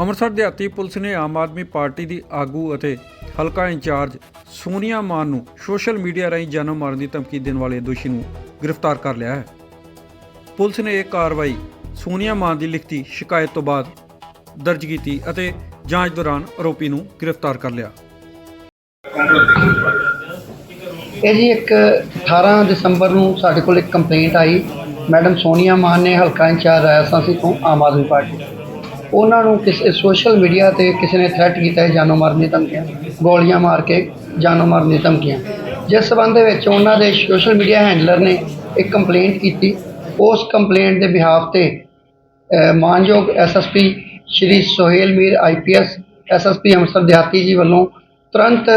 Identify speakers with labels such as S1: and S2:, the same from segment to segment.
S1: ਅੰਮ੍ਰਿਤਸਰ ਦਿਹਾਤੀ ਪੁਲਿਸ ਨੇ ਆਮ ਆਦਮੀ ਪਾਰਟੀ ਦੀ ਆਗੂ ਅਤੇ ਹਲਕਾ ਇੰਚਾਰਜ ਸੋਨੀਆ ਮਾਨ ਨੂੰ ਸੋਸ਼ਲ ਮੀਡੀਆ ਰਾਹੀਂ ਜਾਨੋਂ ਮਾਰਨ ਦੀ ਧਮਕੀ ਦੇਣ ਵਾਲੇ ਦੋਸ਼ੀ ਨੂੰ ਗ੍ਰਿਫਤਾਰ ਕਰ ਲਿਆ ਹੈ। ਪੁਲਿਸ ਨੇ ਇਹ ਕਾਰਵਾਈ ਸੋਨੀਆ ਮਾਨ ਦੀ ਲਿਖਤੀ ਸ਼ਿਕਾਇਤ ਤੋਂ ਬਾਅਦ ਦਰਜ ਕੀਤੀ ਅਤੇ ਜਾਂਚ ਦੌਰਾਨ ਆਰੋਪੀ ਨੂੰ ਗ੍ਰਿਫਤਾਰ ਕਰ ਲਿਆ।
S2: ਇਹ ਜੀ ਇੱਕ 18 ਦਸੰਬਰ ਨੂੰ ਸਾਡੇ ਕੋਲ ਇੱਕ ਕੰਪਲੇਂਟ ਆਈ। ਮੈਡਮ ਸੋਨੀਆ ਮਾਨ ਨੇ ਹਲਕਾ ਇੰਚਾਰਜ ਰਾਜਸਥਾਨੀ ਤੋਂ ਆਮ ਆਦਮੀ ਪਾਰਟੀ ਉਹਨਾਂ ਨੂੰ ਕਿਸੇ ਸੋਸ਼ਲ ਮੀਡੀਆ ਤੇ ਕਿਸੇ ਨੇ ਥ੍ਰੈਟ ਕੀਤਾ ਹੈ ਜਾਨੋਂ ਮਾਰਨ ਦੀ ਧਮਕੀਆਂ ਗੋਲੀਆਂ ਮਾਰ ਕੇ ਜਾਨੋਂ ਮਾਰਨ ਦੀ ਧਮਕੀਆਂ। ਜਿਸ ਸਬੰਧ ਦੇ ਵਿੱਚ ਉਹਨਾਂ ਦੇ ਸੋਸ਼ਲ ਮੀਡੀਆ ਹੈਂਡਲਰ ਨੇ ਇੱਕ ਕੰਪਲੇਂਟ ਕੀਤੀ। ਉਸ ਕੰਪਲੇਂਟ ਦੇ ਬਿਹਾਫ ਤੇ ਅ, ਮਾਨਯੋਗ SSP Shri Sohail Mir IPS SSP Amritsar ਦਿਹਾਤੀ ਜੀ ਵੱਲੋਂ ਤੁਰੰਤ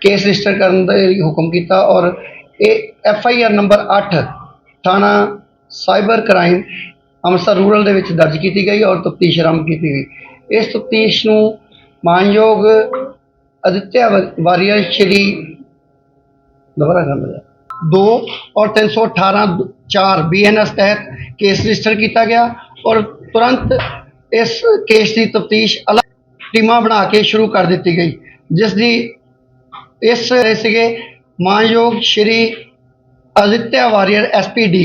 S2: ਕੇਸ ਰਜਿਸਟਰ ਕਰਨ ਦਾ ਹੁਕਮ ਕੀਤਾ ਔਰ ਇਹ ਐਫਆਈਆਰ ਨੰਬਰ 8 ਥਾਣਾ ਸਾਈਬਰ ਕ੍ਰਾਈਮ ਅੰਮ੍ਰਿਤਸਰ ਰੂਰਲ ਦੇ ਵਿੱਚ ਦਰਜ ਕੀਤੀ ਗਈ ਔਰ ਤਫਤੀਸ਼ ਆਰੰਭ ਕੀਤੀ ਗਈ। ਇਸ ਤਫਤੀਸ਼ ਨੂੰ ਮਾਨਯੋਗ ਅਦਿੱਤਿਆ ਵਾਰੀਅਰ ਸ਼੍ਰੀ ਦੁਬਾਰਾ ਕਰ ਲਿਆ 2 ਔਰ 318 4 ਬੀਐਨਐਸ ਤਹਿਤ ਕੇਸ ਰਜਿਸਟਰ ਕੀਤਾ ਗਿਆ ਔਰ ਤੁਰੰਤ ਇਸ ਕੇਸ ਦੀ ਤਫਤੀਸ਼ ਅਲੱਗ ਟੀਮਾਂ ਬਣਾ ਕੇ ਸ਼ੁਰੂ ਕਰ ਦਿੱਤੀ ਗਈ, ਜਿਸ ਦੀ, ਇਸ ਸੀਗੇ ਮਾਨਯੋਗ ਸ਼੍ਰੀ ਅਦਿੱਤਿਆ ਵਾਰੀਅਰ ਐਸਪੀਡੀ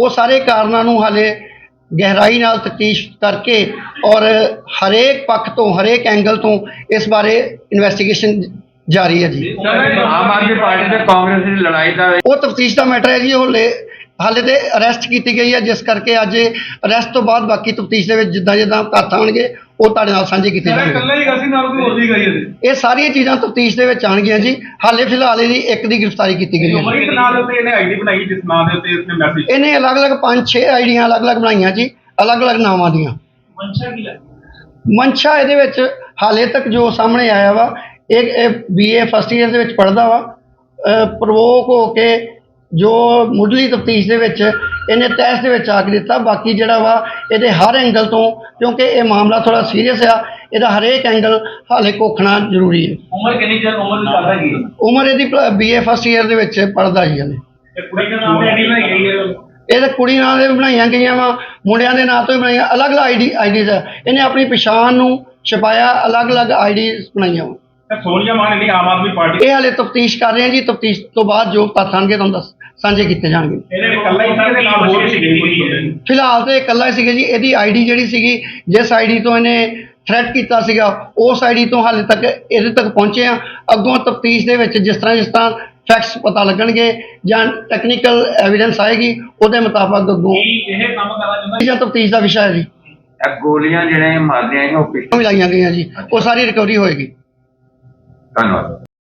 S2: ਉਹ ਸਾਰੇ ਕਾਰਨਾਂ ਨੂੰ ਹਾਲੇ ਗਹਿਰਾਈ ਨਾਲ ਤਫਤੀਸ਼ ਕਰਕੇ ਔਰ ਹਰੇਕ ਪੱਖ ਤੋਂ ਹਰੇਕ ਐਂਗਲ ਤੋਂ ਇਸ ਬਾਰੇ ਇਨਵੈਸਟੀਗੇਸ਼ਨ ਜਾਰੀ ਹੈ ਜੀ।
S3: ਆਮ ਆਦਮੀ ਪਾਰਟੀ ਤੇ ਕਾਂਗਰਸ ਦੀ ਲੜਾਈ ਦਾ
S2: ਉਹ ਤਫਤੀਸ਼ ਦਾ ਮੈਟਰ ਹੈ ਜੀ ਉਹ ਹਾਲੇ ਤੇ ਅਰੈਸਟ ਕੀਤੀ ਗਈ ਹੈ ਜਿਸ ਕਰਕੇ ਅੱਜ ਅਰੈਸਟ ਤੋਂ ਬਾਅਦ ਬਾਕੀ ਤਫਤੀਸ਼ ਦੇ ਵਿੱਚ ਜਿੱਦਾਂ ਜਿੱਦਾਂ ਤੱਥ ਆਉਣਗੇ ਉਹ ਤੁਹਾਡੇ ਨਾਲ ਸਾਂਝੇ ਕੀਤੇ ਜਾਣਗੇ
S4: ਹੀ ਗਸੀ ਨਾਲ ਕੋਈ ਹੋਰ ਵੀ ਗਈ ਇਹਦੇ
S2: ਇਹ ਸਾਰੀਆਂ ਚੀਜ਼ਾਂ ਤਫਤੀਸ਼ ਦੇ ਵਿੱਚ ਆਣਗੀਆਂ ਜੀ। ਹਾਲੇ ਫਿਲਹਾਲ ਇਹਦੀ ਇੱਕ ਦੀ ਗ੍ਰਿਫਤਾਰੀ ਕੀਤੀ ਗਈ ਹੈ
S4: ਉਮਰ ਦੇ ਨਾਂ ਦੇ ਉੱਤੇ ਇਹਨੇ ਆਈਡੀ ਬਣਾਈ ਜਿਸ ਨਾਂ ਦੇ ਉੱਤੇ ਇਸਨੇ ਮੈਸੇਜ
S2: ਇਹਨੇ ਅਲੱਗ-ਅਲੱਗ 5-6 ਆਈਡੀਆਂ ਅਲੱਗ-ਅਲੱਗ ਬਣਾਈਆਂ ਜੀ ਅਲੱਗ-ਅਲੱਗ ਨਾਵਾਂ ਦੀਆਂ।
S4: ਮਨਸ਼ਾ ਕੀ ਹੈ?
S2: ਮਨਸ਼ਾ ਇਹਦੇ ਵਿੱਚ ਹਾਲੇ ਤੱਕ ਜੋ ਸਾਹਮਣੇ ਆਇਆ ਵਾ ਇਹ ਬੀਏ ਫਸਟ ਈਅਰ ਦੇ ਵਿੱਚ ਪੜਦਾ ਵਾ। ਪ੍ਰਵੋਕ ਹੋ ਕੇ ਜੋ ਮੁੱਢਲੀ ਤਫਤੀਸ਼ ਦੇ ਵਿੱਚ ਇਹਨੇ ਤੈਸ ਦੇ ਵਿੱਚ ਆ ਕੇ ਦਿੱਤਾ ਬਾਕੀ ਜਿਹੜਾ ਵਾ ਇਹਦੇ ਹਰ ਐਂਗਲ ਤੋਂ ਕਿਉਂਕਿ ਇਹ ਮਾਮਲਾ ਥੋੜਾ ਸੀਰੀਅਸ ਆ ਇਹਦਾ ਹਰੇਕ ਐਂਗਲ ਹਾਲੇ ਕੋਖਣਾ ਜ਼ਰੂਰੀ ਹੈ।
S4: ਉਮਰ ਕਿੰਨੀ ਚਿਰ ਉਮਰ ਦੀ ਕਰਦਾ ਕੀ
S2: ਉਮਰ ਇਹਦੀ ਬੀਏ ਫਸਟ ਈਅਰ ਦੇ ਵਿੱਚ ਪੜਦਾ ਜੀ ਹਲੇ।
S4: ਇਹ ਕੁੜੀ ਦਾ ਨਾਮ ਆਈਡੀ ਬਣਾਈ ਗਈ ਹੈ
S2: ਇਹ ਤਾਂ ਕੁੜੀ ਨਾਂ ਦੇ ਬਣਾਈਆਂ ਗਈਆਂ ਵਾ ਮੁੰਡਿਆਂ ਦੇ ਨਾਂ ਤੋਂ ਵੀ ਬਣਾਈਆਂ ਅਲੱਗ-ਅਲੱਗ ਆਈਡੀ ਆਈਡੀਜ਼ ਆ। ਇਹਨੇ ਆਪਣੀ ਪਛਾਣ ਨੂੰ ਛੁਪਾਇਆ ਅਲੱਗ-ਅਲੱਗ ਆਈਡੀਜ਼ ਬਣਾਈਆਂ ਵਾ।
S4: ਤੇ ਸੋਨੀਆ ਮਾਨ ਜਿਹੜੀ ਆਮ ਆਦਮੀ ਪਾਰਟੀ
S2: ਇਹ ਹਾਲੇ ਤਫਤੀਸ਼ ਕਰ ਰਹੇ ਹਾਂ ਜੀ ਤਫਤੀਸ਼ ਤੋਂ ਬਾਅਦ ਜੋ ਤੱਥ ਆਉਣਗੇ ਤੁਹਾਨੂੰ ਦੱਸ ਸਾਂਝੇ ਕੀਤੇ ਜਾਣਗੇ।
S4: ਇਹਦੇ ਇਕੱਲਾ ਹੀ ਸੀ ਨਾਲ ਹੋਰ
S2: ਫਿਲਹਾਲ ਤੇ ਇਕੱਲਾ ਹੀ ਸੀਗਾ ਜੀ। ਇਹਦੀ ਆਈਡੀ ਜਿਹੜੀ ਸੀਗੀ ਜਿਸ ਆਈਡੀ ਤੋਂ ਇਹਨੇ ਥ੍ਰੈਟ ਕੀਤਾ ਸੀਗਾ ਉਸ ਆਈਡੀ ਤੋਂ ਹਾਲੇ ਤੱਕ ਇਹਦੇ ਤੱਕ ਪਹੁੰਚੇ ਆ। ਅੱਗੋਂ ਤਫਤੀਸ਼ ਦੇ ਵਿੱਚ ਜਿਸ ਤਰ੍ਹਾਂ ਜਿਸ ਤਰ੍ਹਾਂ ਫੈਕਟਸ ਪਤਾ ਲੱਗਣਗੇ ਜਾਂ ਟੈਕਨੀਕਲ ਐਵੀਡੈਂਸ ਆਏਗੀ ਉਹਦੇ ਮੁਤਾਬਕ ਅੱਗੋਂ
S4: ਇਹ ਕੰਮ ਕਰਨਾ ਚਾਹੁੰਦਾ
S2: ਜਾਂ? ਤਫਤੀਸ਼ ਦਾ ਵਿਸ਼ਾ ਹੈ ਜੀ।
S3: ਇਹ ਗੋਲੀਆਂ ਜਿਹੜੇ ਮਾਰਦੀਆਂ ਸੀ ਉਹ ਪਿੱਛੇ
S2: ਮਿਲਾਈਆਂ ਗਈਆਂ ਜੀ। ਉਹ ਸਾਰੀ ਰਿਕਵਰੀ ਹੋਏਗੀ।
S3: ਧੰਨਵਾਦ।